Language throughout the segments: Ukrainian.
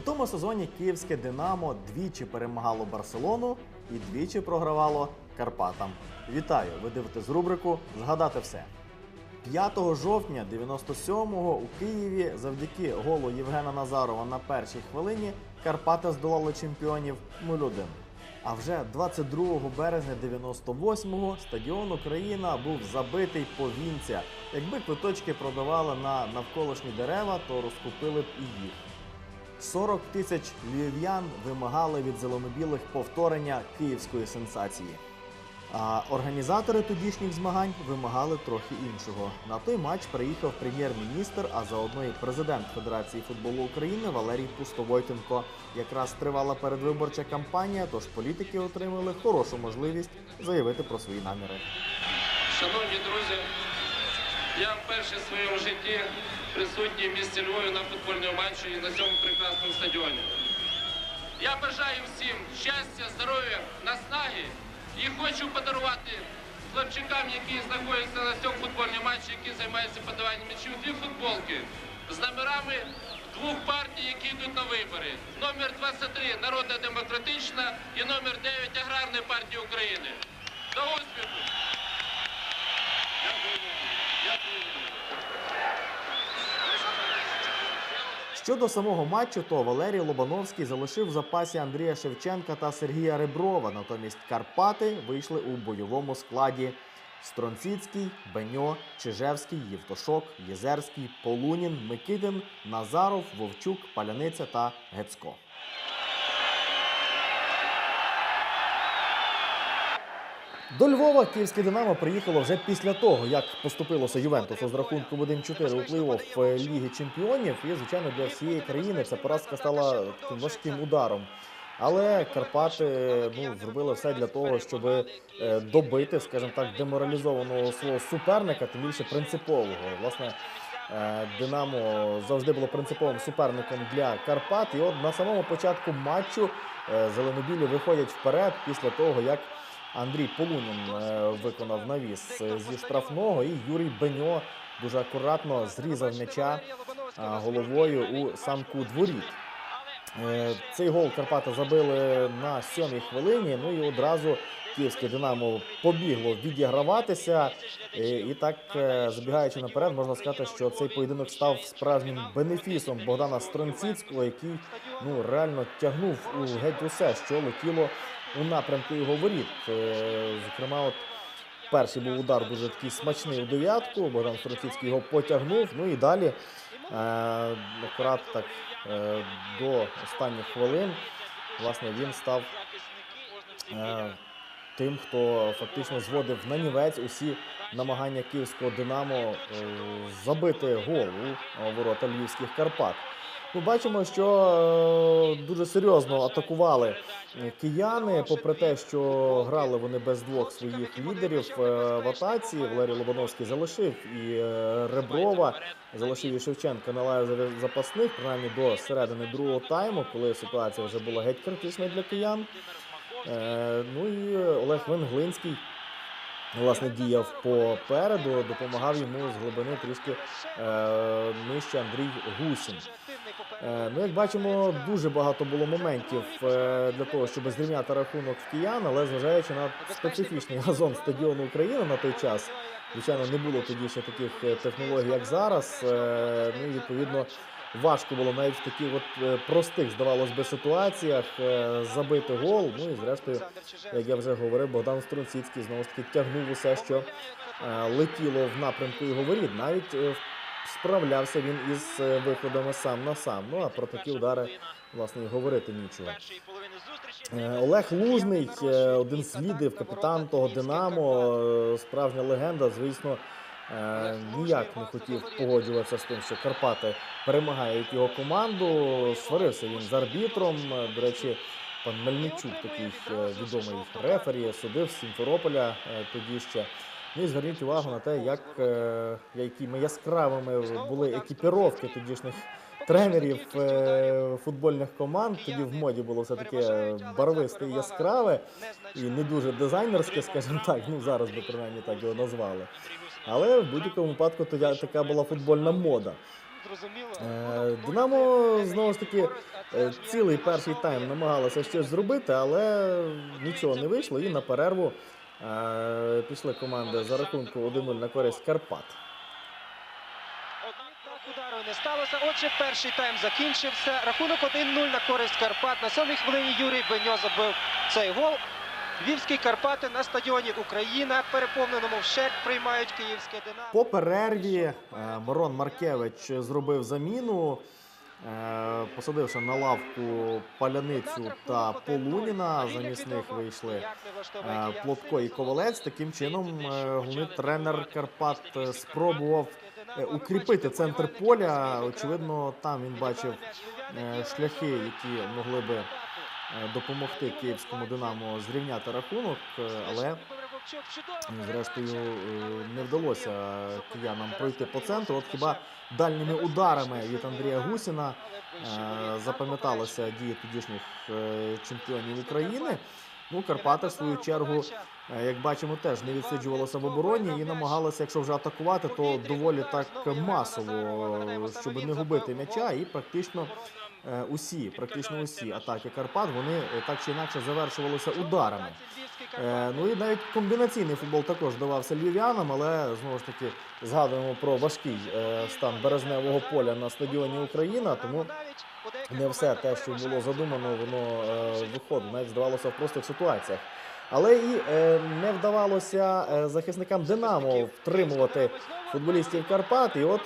У тому сезоні київське Динамо двічі перемагало Барселону і двічі програвало Карпатам. Вітаю! Ви дивитесь рубрику Згадати все. 5 жовтня 97-го у Києві завдяки голу Євгена Назарова на першій хвилині Карпати здолали чемпіонів 0-1. А вже 22 березня 98-го стадіон Україна був забитий повінця. Якби квиточки продавали на навколишні дерева, то розкупили б і їх. 40 тисяч львів'ян вимагали від зеленобілих повторення київської сенсації. А організатори тодішніх змагань вимагали трохи іншого. На той матч приїхав прем'єр-міністр, а заодно і президент Федерації футболу України Валерій Пустовойтенко. Якраз тривала передвиборча кампанія, тож політики отримали хорошу можливість заявити про свої наміри. Шановні друзі, я вперше в своєму житті присутній в місті Львові на футбольному матчі і на цьому прекрасному стадіоні. Я бажаю всім щастя, здоров'я, наснаги і хочу подарувати хлопчикам, які знаходяться на цьому футбольному матчі, які займаються подаванням м'ячів, дві футболки з номерами двох партій, які йдуть на вибори. Номер 23 Народна демократична і номер 9 Аграрної партії України. До успіху! Щодо самого матчу, то Валерій Лобановський залишив в запасі Андрія Шевченка та Сергія Реброва. Натомість Карпати вийшли у бойовому складі. Стронціцький, Беньо, Чижевський, Євтошок, Єзерський, Полунін, Микитин, Назаров, Вовчук, Паляниця та Гецько. До Львова київське Динамо приїхало вже після того, як поступилося Ювентусу з рахунком 1-4 у плей-офф е, Ліги Чемпіонів. І, звичайно, для всієї країни ця поразка стала таким важким ударом. Але Карпати ну, зробили все для того, щоб е, добити, скажімо так, деморалізованого свого суперника, тим більше принципового. Власне, е, Динамо завжди було принциповим суперником для Карпат. І от на самому початку матчу зеленобілі виходять вперед після того, як Андрій Полунін е, виконав навіс е, зі штрафного, і Юрій Беньо дуже акуратно зрізав м'яча е, головою у сам кут воріт. Е, Цей гол Карпати забили на сьомій хвилині. Ну і одразу київське Динамо побігло відіграватися. І так, забігаючи наперед, можна сказати, що цей поєдинок став справжнім бенефісом Богдана Стронціцького, який ну реально тягнув у геть усе, що летіло у напрямку його воріт. Е, Зокрема, от перший був удар дуже такий смачний у дев'ятку. Богдан Стронціцький його потягнув. Ну і далі е, акурат так е, до останніх хвилин. Власне, він став тим, хто фактично зводив на нівець усі намагання київського Динамо е, забити гол у е, ворота львівських Карпат. Ми бачимо, що е, дуже серйозно атакували кияни, попри те, що грали вони без двох своїх лідерів в атаці. Валерій Лобановський залишив і Реброва, залишив і Шевченка на лаві запасних, принаймні до середини другого тайму, коли ситуація вже була геть критичною для киян. Е, Ну і Олег Венглинський власне діяв попереду, допомагав йому з глибини трішки е, нижче Андрій Гусін. Е, Ну, як бачимо, дуже багато було моментів для того, щоб зрівняти рахунок в киян, але зважаючи на специфічний газон стадіону України на той час, звичайно, не було тоді ще таких технологій, як зараз. Ну відповідно важко було навіть в таких от е, простих, здавалось би, ситуаціях е, забити гол. Ну і зрештою, як я вже говорив, Богдан Струнціцький знову ж таки тягнув усе, що е, летіло в напрямку його воріт. Навіть справлявся він із виходами сам на сам. Ну а про такі удари власне і говорити нічого. Олег Лужний, один з лідерів, капітан того Динамо, справжня легенда, звісно, е, ніяк не хотів погоджуватися з тим, що Карпати перемагають його команду. Сварився він з арбітром. До речі, пан Мельничук, такий відомий рефері, судив з Сімферополя е, тоді ще. Ну і зверніть увагу на те, як, е, якими яскравими були екіпіровки тодішніх тренерів е, футбольних команд. Тоді в моді було все таке барвисте і яскраве і не дуже дизайнерське, скажімо так. Ну зараз би принаймні так його назвали. Але в будь-якому випадку тоді така була футбольна мода. Е, Динамо знову ж таки е, цілий перший тайм намагалося щось зробити, але нічого не вийшло. І на перерву пішли команди за рахунку 1-0 на користь Карпат. Так удару не сталося. Отже, перший тайм закінчився. Рахунок 1-0 на користь Карпат. На сьомій хвилині Юрій Беньо забив цей гол. Львівські Карпати на стадіоні Україна, переповненому вщерть приймають київське Динамо. По перерві е, Мирон Маркевич зробив заміну, е, посадивши на лавку Паляницю та Полуніна. Замість них вийшли е, Плотко і Ковалець. Таким чином, головний тренер Карпат спробував укріпити центр поля. Очевидно, там він бачив е, шляхи, які могли би е, допомогти київському Динамо зрівняти рахунок, е, але зрештою е, не вдалося киянам пройти по центру. От хіба дальніми ударами від Андрія Гусіна е, запам'яталися дії тодішніх е, чемпіонів України. Ну, Карпати, в свою чергу, е, як бачимо, теж не відсиджувалося в обороні і намагалися, якщо вже атакувати, то доволі так масово, е, щоб не губити м'яча, і практично е, усі, практично усі атаки Карпат вони е, так чи інакше завершувалися ударами. Е, ну і навіть комбінаційний футбол також давався львів'янам, але знову ж таки згадуємо про важкий е, стан березневого поля на стадіоні Україна. Тому не все те, що було задумано, воно е, виходить, навіть здавалося в простих ситуаціях. Але і е, не вдавалося е, захисникам Динамо втримувати футболістів Карпат. І от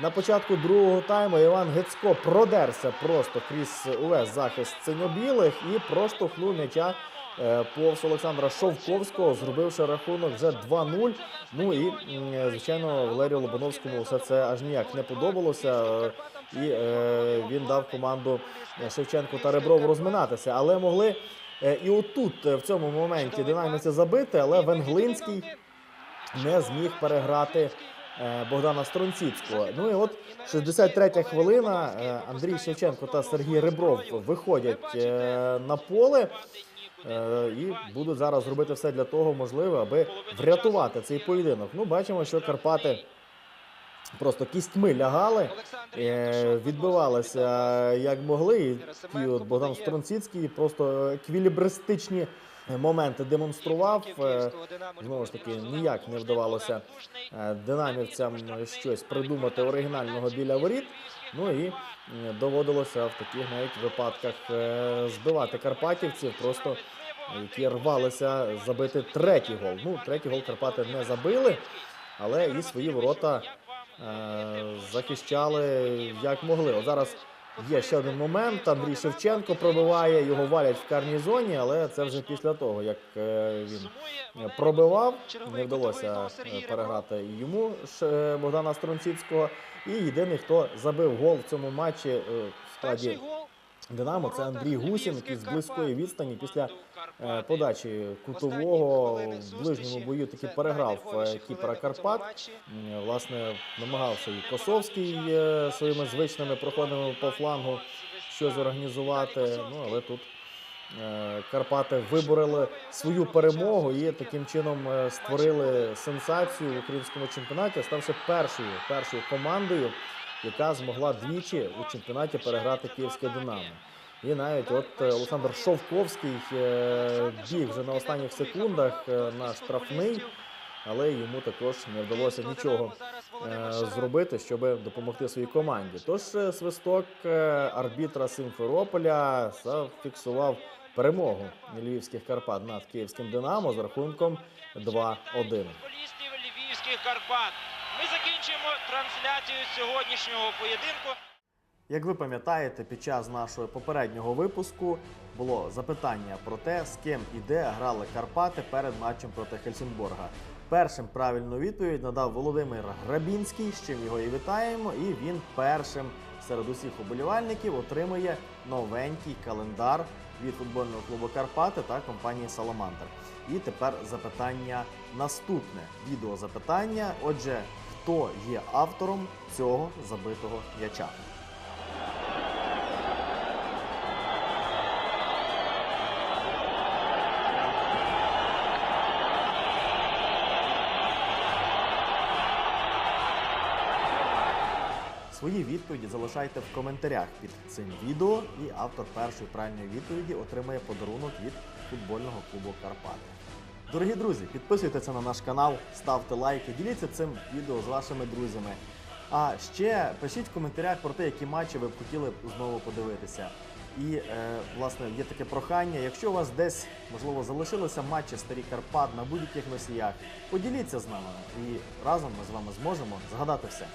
на початку другого тайму Іван Гецько продерся просто крізь увесь захист синьо-білих і просто хнув м'яча е, повз Олександра Шовковського, зробивши рахунок вже 2-0. Ну і звичайно, Валерію Лобановському все це аж ніяк не подобалося. І він дав команду Шевченку та Реброву розминатися. Але могли і отут, е, в цьому моменті, динаміці забити, але Венглинський не зміг переграти е, Богдана Стронціцького. Ну і от 63-я хвилина. е, Андрій Шевченко та Сергій Ребров виходять е, на поле. Е, І будуть зараз робити все для того можливе, аби врятувати цей поєдинок. Ну, бачимо, що Карпати просто кістьми лягали, е, відбивалися як могли. І от Богдан Стронціцький просто еквілібристичні моменти демонстрував. Е, Знову ж таки, ніяк не вдавалося е, динамівцям щось придумати оригінального біля воріт. Ну і доводилося в таких навіть випадках збивати карпатівців, просто які рвалися забити третій гол. Ну, третій гол Карпати не забили, але і свої ворота захищали як могли. От зараз є ще один момент. Андрій Шевченко пробиває, його валять в карній зоні, але це вже після того, як е, він пробивав. Не вдалося е, переграти йому е, Богдана Стронціцького. І єдиний, хто забив гол в цьому матчі в складі Динамо, це Андрій Гусін, який з близької відстані після е, подачі кутового в ближньому бою таки переграв е, кіпера Карпат. Власне, намагався і Косовський е, своїми звичними проходами по флангу щось організувати. Ну але тут Карпати вибороли свою перемогу і таким чином створили сенсацію в українському чемпіонаті, ставши першою першою командою, яка змогла двічі у чемпіонаті переграти київське Динамо. І навіть от е, Олександр Шовковський е, біг вже на останніх секундах е, на штрафний, але йому також не вдалося нічого зробити, щоб допомогти своїй команді. Тож свисток арбітра Симферополя зафіксував перемогу львівських Карпат над київським Динамо з рахунком 2-1. футболістів львівських Карпат. Ми закінчуємо трансляцію сьогоднішнього поєдинку. Як ви пам'ятаєте, під час нашого попереднього випуску було запитання про те, з ким і де грали Карпати перед матчем проти Хельсінборга. Першим правильну відповідь надав Володимир Грабінський, з чим його і вітаємо. І він першим серед усіх уболівальників отримує новенький календар від футбольного клубу Карпати та компанії Саламандр. І тепер запитання наступне. Відео запитання. Отже, хто є автором цього забитого м'яча? Свої відповіді залишайте в коментарях під цим відео, і автор першої правильної відповіді отримає подарунок від футбольного клубу Карпати. Дорогі друзі, підписуйтеся на наш канал, ставте лайки, діліться цим відео з вашими друзями. А ще пишіть в коментарях про те, які матчі ви б хотіли знову подивитися. І е, власне є таке прохання. Якщо у вас десь можливо залишилися матчі старі Карпат на будь-яких носіях, поділіться з нами і разом ми з вами зможемо згадати все.